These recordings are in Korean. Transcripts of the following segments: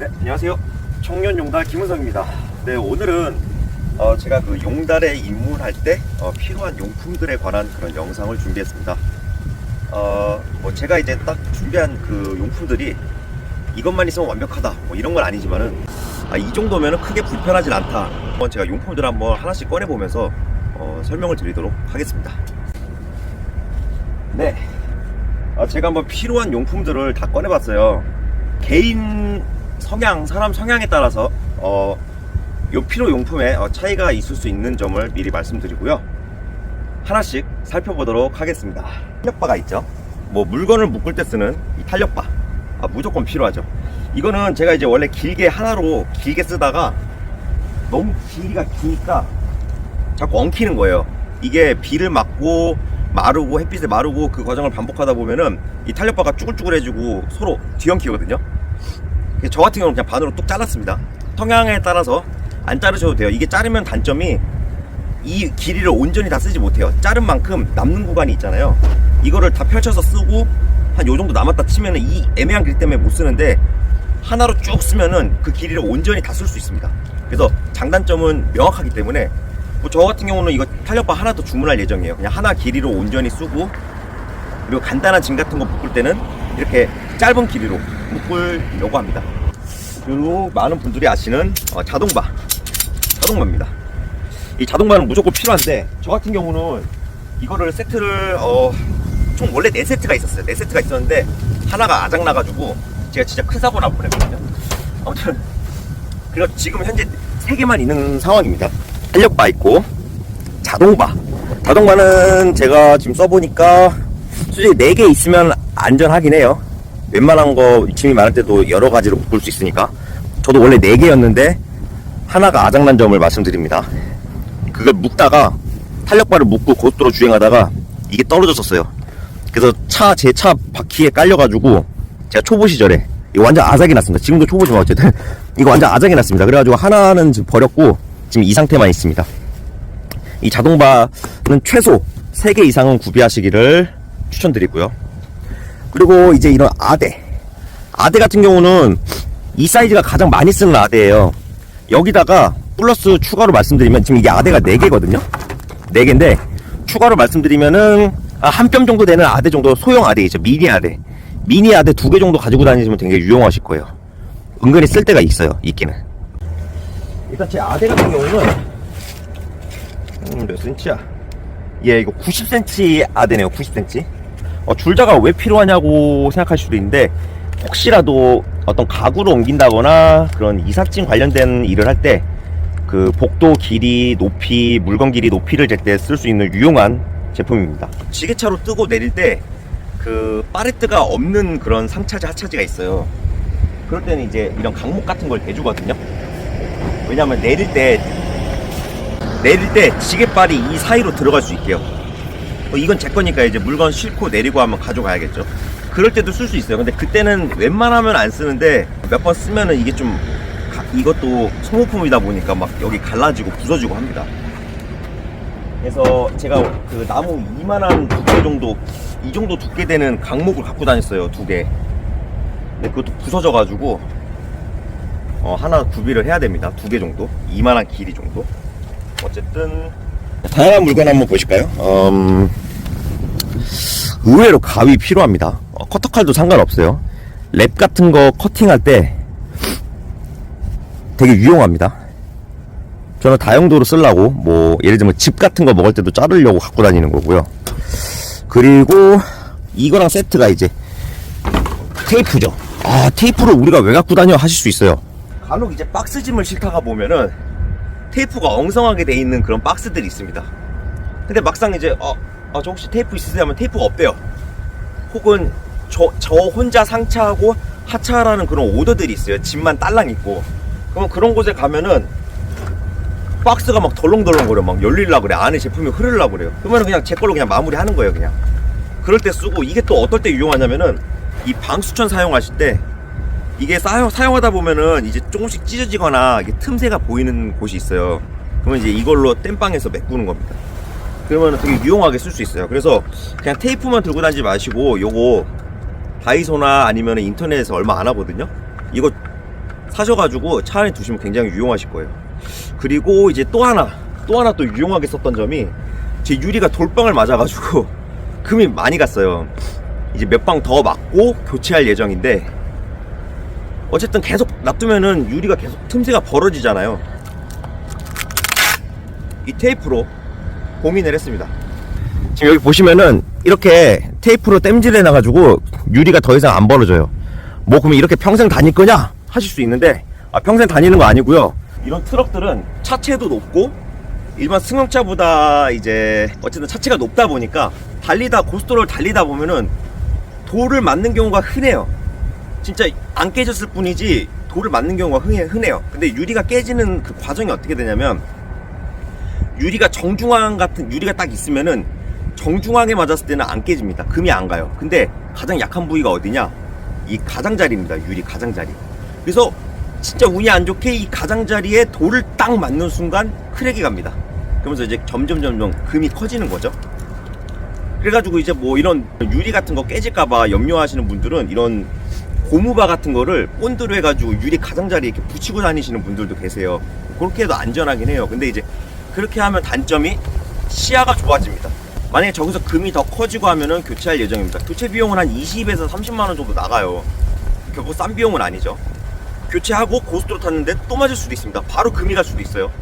네, 안녕하세요. 청년 용달 김은성입니다. 네, 오늘은 어, 제가 그 용달에 입문할 때 어, 필요한 용품들에 관한 그런 영상을 준비했습니다. 어, 뭐 제가 이제 딱 준비한 그 용품들이 이것만 있으면 완벽하다 뭐 이런 건 아니지만은 아, 이 정도면은 크게 불편하진 않다. 한번 제가 용품들 한번 하나씩 꺼내 보면서 어, 설명을 드리도록 하겠습니다. 네, 아, 제가 한번 필요한 용품들을 다 꺼내봤어요. 개인 성향, 사람 성향에 따라서 어, 요 필요 용품에 어, 차이가 있을 수 있는 점을 미리 말씀드리고요. 하나씩 살펴보도록 하겠습니다. 탄력바가 있죠. 뭐 물건을 묶을 때 쓰는 이 탄력바 아, 무조건 필요하죠. 이거는 제가 이제 원래 길게 하나로 길게 쓰다가 너무 길이가 기니까 자꾸 엉키는 거예요. 이게 비를 맞고 마르고 햇빛에 마르고 그 과정을 반복하다 보면은 이 탄력바가 쭈글쭈글해지고 서로 뒤엉키거든요. 저 같은 경우는 그냥 반으로 뚝 잘랐습니다. 성향에 따라서 안 자르셔도 돼요. 이게 자르면 단점이 이 길이를 온전히 다 쓰지 못해요. 자른 만큼 남는 구간이 있잖아요. 이거를 다 펼쳐서 쓰고 한 요 정도 남았다 치면은 이 애매한 길 때문에 못 쓰는데 하나로 쭉 쓰면은 그 길이를 온전히 다 쓸 수 있습니다. 그래서 장단점은 명확하기 때문에 뭐 저 같은 경우는 이거 탄력바 하나 더 주문할 예정이에요. 그냥 하나 길이로 온전히 쓰고 그리고 간단한 짐 같은 거 묶을 때는 이렇게 짧은 길이로 묶으려고 합니다. 그리고 많은 분들이 아시는 어, 자동바, 자동바입니다. 이 자동바는 무조건 필요한데 저 같은 경우는 이거를 세트를 어, 총 원래 네 세트가 있었어요. 네 세트가 있었는데 하나가 아작 나가지고 제가 진짜 큰 사고 나고 그랬거든요. 아무튼 그래서 지금 현재 세 개만 있는 상황입니다. 탄력바 있고 자동바. 자동바는 제가 지금 써보니까 솔직히 네개 있으면 안전하긴 해요. 웬만한 거 짐이 많을 때도 여러 가지로 묶을 수 있으니까. 저도 원래 네 개였는데 하나가 아작난 점을 말씀드립니다. 그걸 묶다가 탄력바를 묶고 고속도로 주행하다가 이게 떨어졌었어요. 그래서 차, 제 차 바퀴에 깔려가지고 제가 초보 시절에 이거 완전 아작이 났습니다. 지금도 초보지만 어쨌든 이거 완전 아작이 났습니다. 그래가지고 하나는 지금 버렸고 지금 이 상태만 있습니다. 이 자동바는 최소 3개 이상은 구비하시기를 추천드리고요. 그리고 이제 이런 아대. 아대 같은 경우는 이 사이즈가 가장 많이 쓰는 아대예요. 여기다가 플러스 추가로 말씀드리면 지금 이게 아대가 4개거든요. 4개인데 추가로 말씀드리면은 아, 한뼘 정도 되는 아대 정도 소형 아대이죠. 미니 아대. 미니 아대 두 개 정도 가지고 다니시면 되게 유용하실 거예요. 은근히 쓸 때가 있어요. 있기는. 일단 제 아대 같은 경우는 음, 몇 센치야? 예, 이거 90cm 아대네요. 90cm. 어, 줄자가 왜 필요하냐고 생각할 수도 있는데 혹시라도 어떤 가구를 옮긴다거나 그런 이삿짐 관련된 일을 할 때 그 복도 길이, 높이, 물건 길이, 높이를 잴 때 쓸 수 있는 유용한 제품입니다. 지게차로 뜨고 내릴 때 그 파레트가 없는 그런 상차지, 하차지가 있어요. 그럴 때는 이제 이런 강목 같은 걸 대주거든요. 왜냐면 내릴 때 내릴 때 지게발이 이 사이로 들어갈 수 있게요. 어, 이건 제 거니까 이제 물건 싣고 내리고 하면 가져가야겠죠. 그럴 때도 쓸 수 있어요. 근데 그때는 웬만하면 안 쓰는데 몇 번 쓰면은 이게 좀 가- 이것도 소모품이다 보니까 막 여기 갈라지고 부서지고 합니다. 그래서 제가 그 나무 이만한 두께 정도 이 정도 두께 되는 강목을 갖고 다녔어요 두 개. 근데 그것도 부서져가지고 어, 하나 구비를 해야 됩니다. 두 개 정도 이만한 길이 정도. 어쨌든 다양한 물건 한번 보실까요? 음, 의외로 가위 필요합니다. 어, 커터칼도 상관없어요. 랩 같은 거 커팅할 때 되게 유용합니다. 저는 다용도로 쓰려고 뭐 예를 들면 집 같은 거 먹을 때도 자르려고 갖고 다니는 거고요. 그리고 이거랑 세트가 이제 테이프죠. 아 테이프를 우리가 왜 갖고 다녀 하실 수 있어요. 간혹 이제 박스 짐을 싣다가 보면은 테이프가 엉성하게 돼 있는 그런 박스들이 있습니다. 근데 막상 이제 어, 어, 저 혹시 테이프 있으세요 하면 테이프가 없대요. 혹은 저, 저 혼자 상차하고 하차하라는 그런 오더들이 있어요. 짐만 딸랑 있고. 그러면 그런 곳에 가면은 박스가 막 덜렁덜렁거려. 막 열릴라 그래. 안에 제품이 흐르려 그래요. 그러면 그냥 제 걸로 그냥 마무리 하는 거예요. 그냥. 그럴 때 쓰고 이게 또 어떨 때 유용하냐면은 이 방수천 사용하실 때 이게 사용, 사용하다 보면은 이제 조금씩 찢어지거나 이게 틈새가 보이는 곳이 있어요. 그러면 이제 이걸로 땜빵해서 메꾸는 겁니다. 그러면 되게 유용하게 쓸 수 있어요. 그래서 그냥 테이프만 들고 다니지 마시고 요거 다이소나 아니면 인터넷에서 얼마 안 하거든요. 이거 사셔가지고 차 안에 두시면 굉장히 유용하실 거예요. 그리고 이제 또 하나, 또 하나 또 유용하게 썼던 점이 제 유리가 돌방을 맞아가지고 금이 많이 갔어요. 이제 몇 방 더 맞고 교체할 예정인데 어쨌든 계속 놔두면은 유리가 계속 틈새가 벌어지잖아요. 이 테이프로 고민을 했습니다. 지금 여기 보시면은 이렇게 테이프로 땜질해 놔가지고 유리가 더 이상 안 벌어져요. 뭐 그러면 이렇게 평생 다닐 거냐 하실 수 있는데 아, 평생 다니는 거 아니고요. 이런 트럭들은 차체도 높고 일반 승용차보다 이제 어쨌든 차체가 높다 보니까 달리다 고속도로를 달리다 보면은 돌을 맞는 경우가 흔해요. 진짜 안 깨졌을 뿐이지 돌을 맞는 경우가 흔해, 흔해요. 근데 유리가 깨지는 그 과정이 어떻게 되냐면 유리가 정중앙 같은 유리가 딱 있으면은 정중앙에 맞았을 때는 안 깨집니다. 금이 안 가요. 근데 가장 약한 부위가 어디냐? 이 가장자리입니다. 유리 가장자리. 그래서 진짜 운이 안 좋게 이 가장자리에 돌을 딱 맞는 순간 크랙이 갑니다. 그러면서 이제 점점 점점 금이 커지는 거죠. 그래가지고 이제 뭐 이런 유리 같은 거 깨질까봐 염려하시는 분들은 이런 고무바 같은 거를 본드로 해가지고 유리 가장자리에 이렇게 붙이고 다니시는 분들도 계세요. 그렇게 해도 안전하긴 해요. 근데 이제 그렇게 하면 단점이 시야가 좋아집니다. 만약에 저기서 금이 더 커지고 하면은 교체할 예정입니다. 교체 비용은 한 20에서 30만 원 정도 나가요. 결국 싼 비용은 아니죠. 교체하고 고속도로 탔는데 또 맞을 수도 있습니다. 바로 금이 갈 수도 있어요.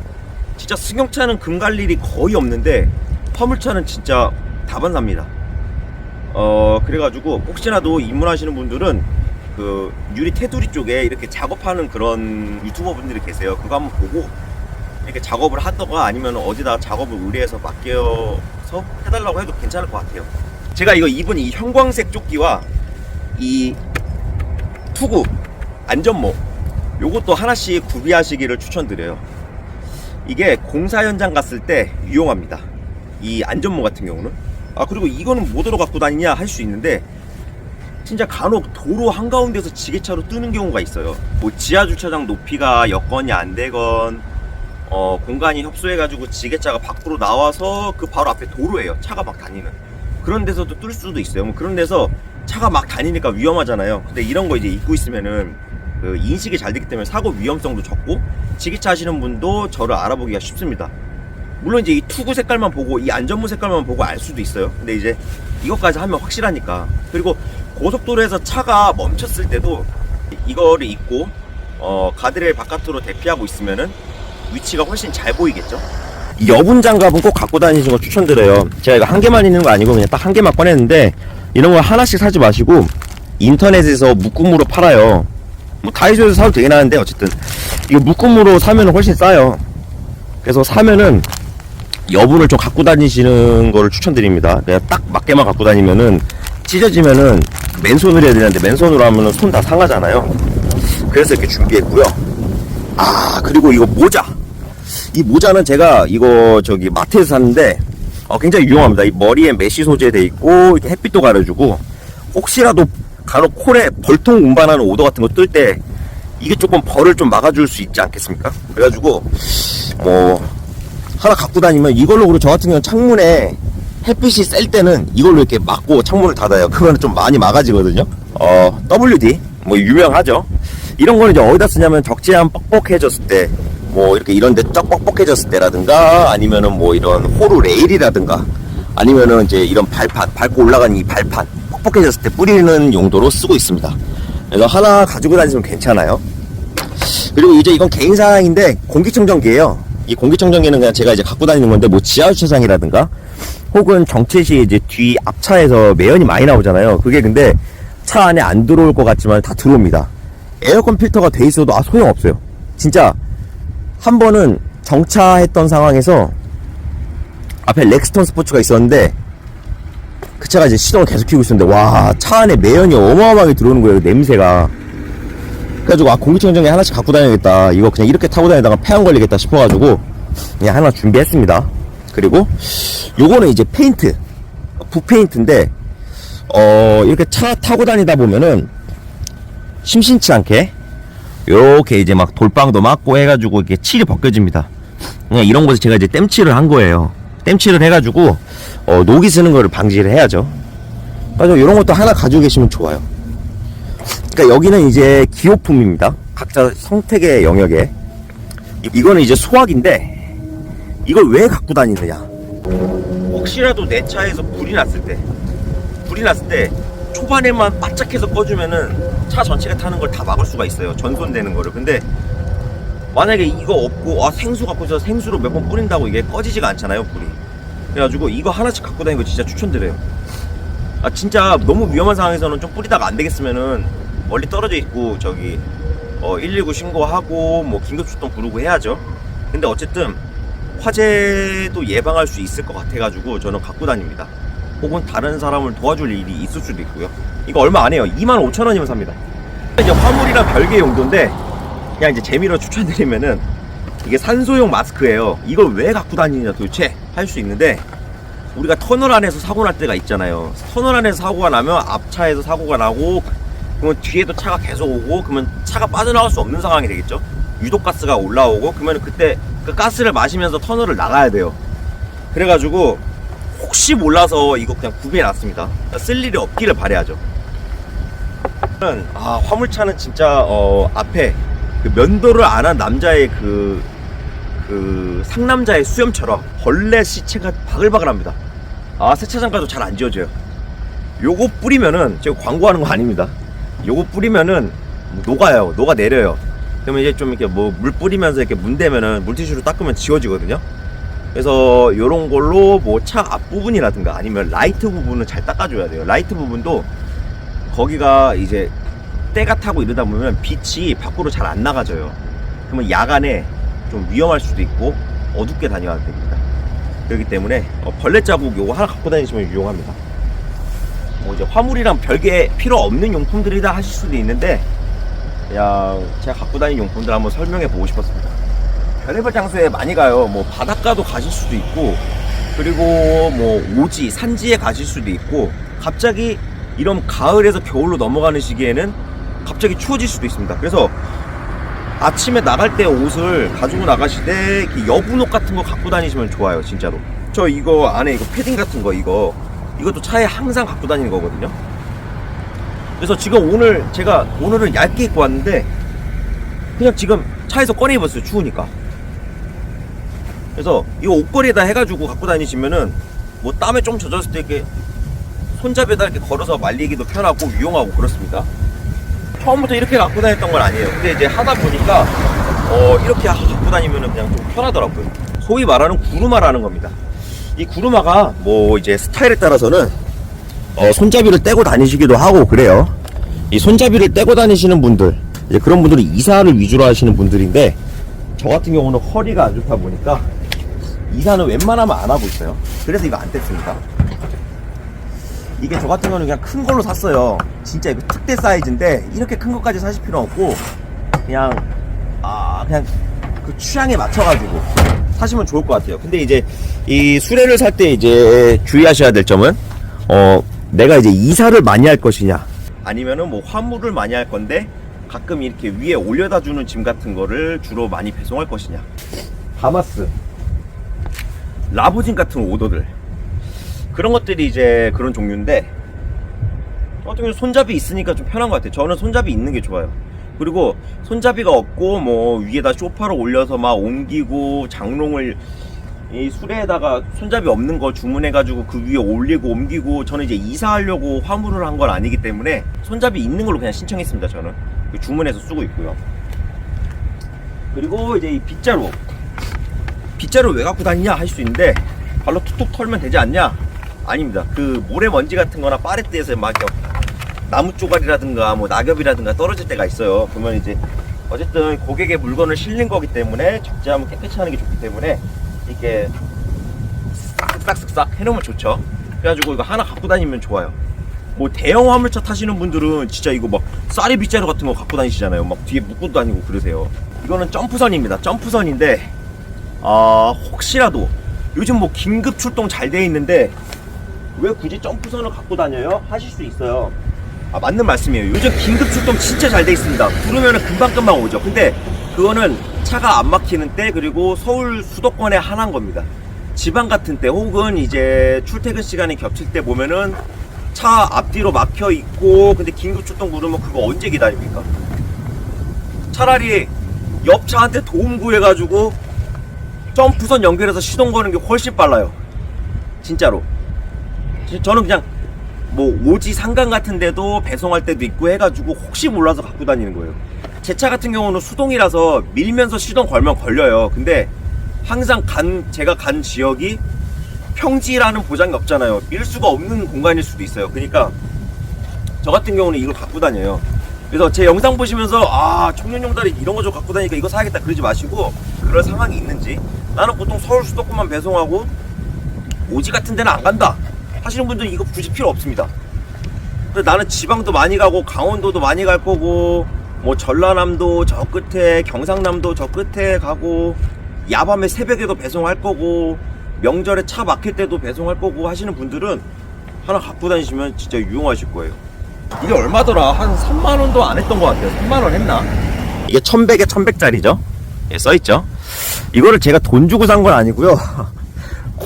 진짜 승용차는 금 갈 일이 거의 없는데 화물차는 진짜 다반사입니다. 어 그래가지고 혹시라도 입문하시는 분들은 그 유리 테두리 쪽에 이렇게 작업하는 그런 유튜버 분들이 계세요. 그거 한번 보고 이렇게 작업을 하다가 아니면 어디다 작업을 의뢰해서 맡겨서 해달라고 해도 괜찮을 것 같아요. 제가 이거 입은 이 형광색 조끼와 이 투구 안전모 요것도 하나씩 구비하시기를 추천드려요. 이게 공사 현장 갔을 때 유용합니다. 이 안전모 같은 경우는. 아 그리고 이거는 뭐들어 갖고 다니냐 할 수 있는데 진짜 간혹 도로 한가운데서 지게차로 뜨는 경우가 있어요. 뭐 지하 주차장 높이가 여건이 안 되건 어, 공간이 협소해가지고 지게차가 밖으로 나와서 그 바로 앞에 도로예요. 차가 막 다니는. 그런 데서도 뜰 수도 있어요. 뭐 그런 데서 차가 막 다니니까 위험하잖아요. 근데 이런 거 이제 입고 있으면은 그 인식이 잘 되기 때문에 사고 위험성도 적고 지게차 하시는 분도 저를 알아보기가 쉽습니다. 물론 이제 이 투구 색깔만 보고 이 안전모 색깔만 보고 알 수도 있어요. 근데 이제 이것까지 하면 확실하니까. 그리고 고속도로에서 차가 멈췄을 때도 이거를 입고 어, 가드레일 바깥으로 대피하고 있으면은 위치가 훨씬 잘 보이겠죠? 여분 장갑은 꼭 갖고 다니시는 거 추천드려요. 제가 이거 한 개만 있는 거 아니고 그냥 딱 한 개만 꺼냈는데 이런 거 하나씩 사지 마시고 인터넷에서 묶음으로 팔아요. 뭐 다이소에서 사도 되긴 하는데 어쨌든 이거 묶음으로 사면 훨씬 싸요. 그래서 사면은 여분을 좀 갖고 다니시는 거를 추천드립니다. 그냥 딱 맞게만 갖고 다니면은 찢어지면은 맨손으로 해야 되는데 맨손으로 하면은 손 다 상하잖아요. 그래서 이렇게 준비했고요. 아 그리고 이거 모자 이 모자는 제가 이거 저기 마트에서 샀는데 어, 굉장히 유용합니다 이 머리에 메쉬 소재 돼 있고 이렇게 햇빛도 가려주고 혹시라도 간혹 콜에 벌통 운반하는 오더 같은 거 뜰 때 이게 조금 벌을 좀 막아줄 수 있지 않겠습니까 그래가지고 뭐 하나 갖고 다니면 이걸로 그리고 저 같은 경우는 창문에 햇빛이 셀 때는 이걸로 이렇게 막고 창문을 닫아요 그러면 좀 많이 막아지거든요 어 WD 뭐 유명하죠 이런 거는 이제 어디다 쓰냐면 적재함 뻑뻑해졌을 때, 뭐 이렇게 이런데 쩍 뻑뻑해졌을 때라든가, 아니면은 뭐 이런 호루 레일이라든가, 아니면은 이제 이런 발판, 밟고 올라가는 이 발판, 뻑뻑해졌을 때 뿌리는 용도로 쓰고 있습니다. 그래서 하나 가지고 다니시면 괜찮아요. 그리고 이제 이건 개인 사항인데 공기청정기예요. 이 공기청정기는 그냥 제가 이제 갖고 다니는 건데 뭐 지하 주차장이라든가 혹은 정체 시에 이제 뒤 앞차에서 매연이 많이 나오잖아요. 그게 근데 차 안에 안 들어올 것 같지만 다 들어옵니다. 에어컨 필터가 돼 있어도 아 소용 없어요. 진짜 한 번은 정차했던 상황에서 앞에 렉스턴 스포츠가 있었는데 그 차가 이제 시동을 계속 키고 있었는데 와 차 안에 매연이 어마어마하게 들어오는 거예요 냄새가 그래가지고 아 공기청정기 하나씩 갖고 다녀야겠다 이거 그냥 이렇게 타고 다니다가 폐암 걸리겠다 싶어가지고 그냥 하나 준비했습니다 그리고 요거는 이제 페인트 붓페인트인데 어 이렇게 차 타고 다니다 보면은 심심치 않게 요렇게 이제 막 돌방도 맞고 해가지고 이렇게 칠이 벗겨집니다. 그냥 이런 곳에 제가 이제 땜칠을 한 거예요. 땜칠을 해가지고 어, 녹이 쓰는 거를 방지를 해야죠. 그래서 이런 것도 하나 가지고 계시면 좋아요. 그러니까 여기는 이제 기호품입니다. 각자 성택의 영역에. 이- 이거는 이제 소화기인데 이걸 왜 갖고 다니느냐? 혹시라도 내 차에서 불이 났을 때 불이 났을 때 초반에만 바짝해서 꺼주면은 차 전체가 타는 걸 다 막을 수가 있어요. 전손되는 거를. 근데 만약에 이거 없고 아 생수 갖고 있어서 생수로 몇 번 뿌린다고 이게 꺼지지가 않잖아요 불이. 그래가지고 이거 하나씩 갖고 다니는 거 진짜 추천드려요 아 진짜 너무 위험한 상황에서는 좀 뿌리다가 안 되겠으면은 멀리 떨어져 있고 저기 어 119 신고하고 뭐 긴급출동 부르고 해야죠. 근데 어쨌든 화재도 예방할 수 있을 것 같아가지고 저는 갖고 다닙니다. 혹은 다른 사람을 도와줄 일이 있을 수도 있고요. 이거 얼마 안 해요. 25,000원이면 삽니다. 이제 화물이랑 별개 용도인데 그냥 이제 재미로 추천드리면은 이게 산소용 마스크예요. 이걸 왜 갖고 다니냐 도대체 할 수 있는데 우리가 터널 안에서 사고 날 때가 있잖아요. 터널 안에서 사고가 나면 앞차에서 사고가 나고 그러면 뒤에도 차가 계속 오고 그러면 차가 빠져나갈 수 없는 상황이 되겠죠. 유독 가스가 올라오고 그러면 그때 그 가스를 마시면서 터널을 나가야 돼요. 그래가지고 혹시 몰라서 이거 그냥 구비해 놨습니다. 쓸 일이 없기를 바래야죠. 아 화물차는 진짜 어, 앞에 그 면도를 안 한 남자의 그, 그 상남자의 수염처럼 벌레 시체가 바글바글합니다. 아 세차장 가도 잘 안 지워져요. 요거 뿌리면은 제가 광고하는 거 아닙니다. 요거 뿌리면은 녹아요. 녹아 내려요. 그러면 이제 좀 이렇게 뭐 물 뿌리면서 이렇게 문대면은 물티슈로 닦으면 지워지거든요. 그래서 요런 걸로 뭐 차 앞부분이라든가 아니면 라이트 부분을 잘 닦아줘야 돼요. 라이트 부분도 거기가 이제 때가 타고 이러다 보면 빛이 밖으로 잘 안 나가져요. 그러면 야간에 좀 위험할 수도 있고 어둡게 다녀야 됩니다. 그렇기 때문에 어, 벌레 자국 요거 하나 갖고 다니시면 유용합니다. 뭐 이제 화물이랑 별개 필요 없는 용품들이다 하실 수도 있는데 그냥 제가 갖고 다니는 용품들 한번 설명해 보고 싶었습니다. 별의별 장소에 많이 가요. 뭐 바닷가도 가실 수도 있고 그리고 뭐 오지 산지에 가실 수도 있고 갑자기 이런 가을에서 겨울로 넘어가는 시기에는 갑자기 추워질 수도 있습니다. 그래서 아침에 나갈 때 옷을 가지고 나가실 때 여분 옷 같은 거 갖고 다니시면 좋아요, 진짜로. 저 이거 안에 이거 패딩 같은 거 이거 이것도 차에 항상 갖고 다니는 거거든요. 그래서 지금 오늘 제가 오늘은 얇게 입고 왔는데 그냥 지금 차에서 꺼내 입었어요, 추우니까. 그래서 이거 옷걸이에다 해가지고 갖고 다니시면은 뭐 땀에 좀 젖었을 때 이렇게 손잡이에다 이렇게 걸어서 말리기도 편하고 유용하고 그렇습니다. 처음부터 이렇게 갖고 다녔던 건 아니에요. 근데 이제 하다 보니까 어, 이렇게 갖고 다니면 그냥 좀 편하더라고요. 소위 말하는 구루마라는 겁니다. 이 구루마가 뭐 이제 스타일에 따라서는 어, 손잡이를 떼고 다니시기도 하고 그래요. 이 손잡이를 떼고 다니시는 분들, 이제 그런 분들이 이사를 위주로 하시는 분들인데 저 같은 경우는 허리가 안 좋다 보니까 이사는 웬만하면 안 하고 있어요. 그래서 이거 안 뗐습니다. 이게 저 같은 거는 그냥 큰 걸로 샀어요. 진짜 이거 특대 사이즈인데 이렇게 큰 것까지 사실 필요 없고 그냥 아 그냥 그 취향에 맞춰가지고 사시면 좋을 것 같아요. 근데 이제 이 수레를 살 때 이제 주의하셔야 될 점은 어 내가 이제 이사를 많이 할 것이냐 아니면은 뭐 화물을 많이 할 건데 가끔 이렇게 위에 올려다 주는 짐 같은 거를 주로 많이 배송할 것이냐 다마스 라보진 같은 오더들 그런 것들이 이제 그런 종류인데 어떻게 보면 손잡이 있으니까 좀 편한 것 같아요. 저는 손잡이 있는 게 좋아요. 그리고 손잡이가 없고 뭐 위에다 쇼파를 올려서 막 옮기고 장롱을 이 수레에다가 손잡이 없는 거 주문해가지고 그 위에 올리고 옮기고 저는 이제 이사하려고 화물을 한 건 아니기 때문에 손잡이 있는 걸로 그냥 신청했습니다. 저는 그 주문해서 쓰고 있고요. 그리고 이제 이 빗자루 빗자루 왜 갖고 다니냐 하실 수 있는데 발로 툭툭 털면 되지 않냐? 아닙니다. 그 모래먼지 같은 거나 파레트에서 막 나무 조각이라든가 뭐 낙엽이라든가 떨어질 때가 있어요. 그러면 이제 어쨌든 고객의 물건을 실린 거기 때문에 적재하면 깨끗이 하는 게 좋기 때문에 이렇게 쓱싹쓱싹 해놓으면 좋죠. 그래가지고 이거 하나 갖고 다니면 좋아요. 뭐 대형 화물차 타시는 분들은 진짜 이거 막 쌀이 빗자루 같은 거 갖고 다니시잖아요. 막 뒤에 묶고 다니고 그러세요. 이거는 점프선입니다. 점프선인데 아 혹시라도 요즘 뭐 긴급 출동 잘 돼 있는데 왜 굳이 점프선을 갖고 다녀요? 하실 수 있어요. 아 맞는 말씀이에요. 요즘 긴급 출동 진짜 잘 돼 있습니다. 부르면은 금방금방 오죠. 근데 그거는 차가 안 막히는 때 그리고 서울 수도권에 한한 겁니다. 지방 같은 때 혹은 이제 출퇴근 시간이 겹칠 때 보면은 차 앞뒤로 막혀 있고 근데 긴급 출동 부르면 그거 언제 기다립니까? 차라리 옆 차한테 도움 구해가지고 점프선 연결해서 시동 거는 게 훨씬 빨라요. 진짜로. 지- 저는 그냥 뭐 오지 상강 같은 데도 배송할 때도 있고 해가지고 혹시 몰라서 갖고 다니는 거예요. 제 차 같은 경우는 수동이라서 밀면서 시동 걸면 걸려요. 근데 항상 간 제가 간 지역이 평지라는 보장이 없잖아요. 밀 수가 없는 공간일 수도 있어요. 그러니까 저 같은 경우는 이걸 갖고 다녀요. 그래서 제 영상 보시면서 아 청년용달이 이런 거 좀 갖고 다니니까 이거 사야겠다 그러지 마시고 그럴 상황이 있는지 나는 보통 서울 수도권만 배송하고 오지 같은 데는 안 간다 하시는 분들은 이거 굳이 필요 없습니다. 근데 나는 지방도 많이 가고 강원도도 많이 갈 거고 뭐 전라남도 저 끝에 경상남도 저 끝에 가고 야밤에 새벽에도 배송할 거고 명절에 차 막힐 때도 배송할 거고 하시는 분들은 하나 갖고 다니시면 진짜 유용하실 거예요. 이게 얼마더라? 한 3만 원도 안 했던 것 같아요. 3만 원 했나? 이게 1100에 1100짜리죠? 예, 써있죠? 이거를 제가 돈 주고 산 건 아니고요.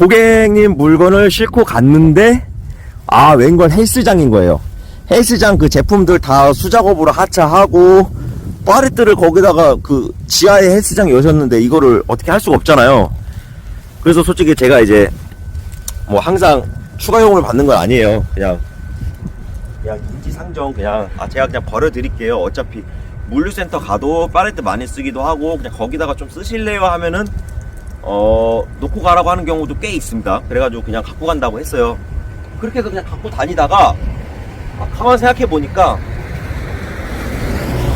고객님 물건을 싣고 갔는데 아 웬걸 헬스장인 거예요. 헬스장 그 제품들 다 수작업으로 하차하고 파레트를 거기다가 그 지하에 헬스장 여셨는데 이거를 어떻게 할 수가 없잖아요. 그래서 솔직히 제가 이제 뭐 항상 추가요금을 받는 건 아니에요. 그냥 그냥 인지상정 그냥 아 제가 그냥 버려드릴게요. 어차피 물류센터 가도 파레트 많이 쓰기도 하고 그냥 거기다가 좀 쓰실래요 하면은 어 놓고 가라고 하는 경우도 꽤 있습니다. 그래가지고 그냥 갖고 간다고 했어요. 그렇게 해서 그냥 갖고 다니다가 아, 가만 생각해 보니까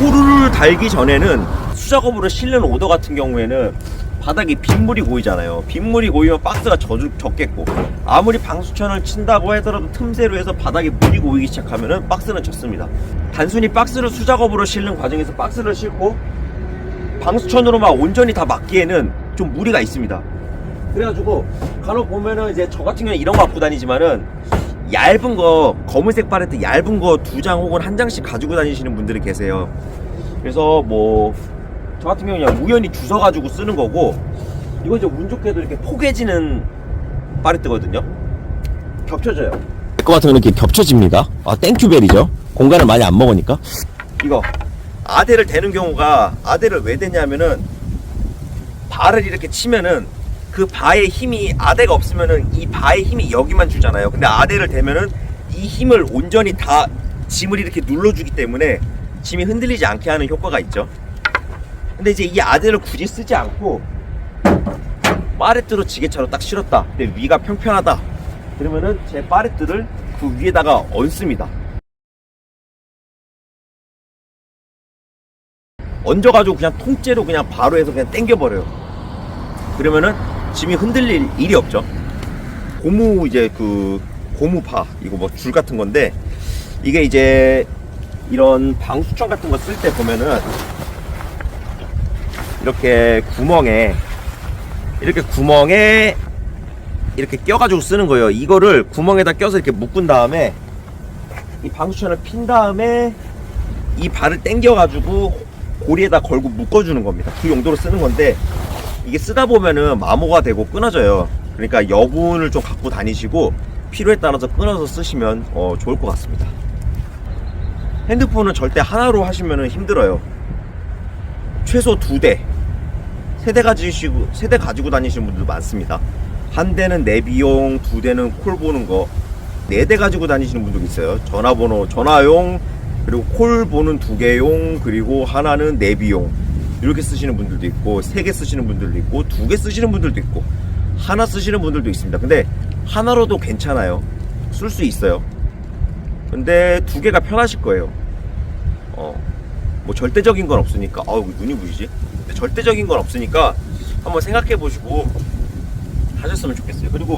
호루를 달기 전에는 수작업으로 실는 오더 같은 경우에는 바닥에 빗물이 고이잖아요. 빗물이 고이면 박스가 젖, 젖겠고 아무리 방수천을 친다고 하더라도 틈새로 해서 바닥에 물이 고이기 시작하면은 박스는 젖습니다. 단순히 박스를 수작업으로 실는 과정에서 박스를 싣고 방수천으로만 온전히 다 막기에는 좀 무리가 있습니다. 그래가지고 간혹 보면은 이제 저 같은 경우는 이런 거 갖고 다니지만은 얇은 거 검은색 팔레트 얇은 거 두 장 혹은 한 장씩 가지고 다니시는 분들이 계세요. 그래서 뭐 저 같은 경우는 그냥 우연히 주워 가지고 쓰는 거고 이거 이제 운 좋게도 이렇게 포개지는 팔레트거든요. 겹쳐져요. 거 같은 경우는 이렇게 겹쳐집니다. 아 땡큐벨이죠. 공간을 많이 안 먹으니까. 이거 아대를 대는 경우가 아대를 왜 대냐면은 발을 이렇게 치면은 그 바의 힘이 아대가 없으면은 이 바의 힘이 여기만 주잖아요. 근데 아대를 대면은 이 힘을 온전히 다 짐을 이렇게 눌러주기 때문에 짐이 흔들리지 않게 하는 효과가 있죠. 근데 이제 이 아대를 굳이 쓰지 않고 파레트로 지게차로 딱 실었다. 근데 위가 평평하다. 그러면은 제 파레트를 그 위에다가 얹습니다. 얹어가지고 그냥 통째로 그냥 바로 해서 그냥 당겨버려요. 그러면은 짐이 흔들릴 일이 없죠. 고무 이제 그 고무파 이거 뭐 줄 같은 건데 이게 이제 이런 방수천 같은 거 쓸 때 보면은 이렇게 구멍에 이렇게 구멍에 이렇게 껴가지고 쓰는 거예요. 이거를 구멍에다 껴서 이렇게 묶은 다음에 이 방수천을 핀 다음에 이 발을 당겨가지고 고리에다 걸고 묶어주는 겁니다. 그 용도로 쓰는 건데 이게 쓰다 보면은 마모가 되고 끊어져요. 그러니까 여분을 좀 갖고 다니시고 필요에 따라서 끊어서 쓰시면 어, 좋을 것 같습니다. 핸드폰은 절대 하나로 하시면 힘들어요. 최소 두 대, 세 대 가지시고 세 대 가지고 다니시는 분들도 많습니다. 한 대는 내 비용, 두 대는 콜 보는 거, 네 대 가지고 다니시는 분도 있어요. 전화번호, 전화용, 그리고 콜 보는 두 개용, 그리고 하나는 내비용. 이렇게 쓰시는 분들도 있고, 세 개 쓰시는 분들도 있고, 두 개 쓰시는 분들도 있고, 하나 쓰시는 분들도 있습니다. 근데 하나로도 괜찮아요. 쓸 수 있어요. 근데 두 개가 편하실 거예요. 어, 뭐 절대적인 건 없으니까, 아우, 왜 눈이 부시지? 절대적인 건 없으니까 한번 생각해 보시고 하셨으면 좋겠어요. 그리고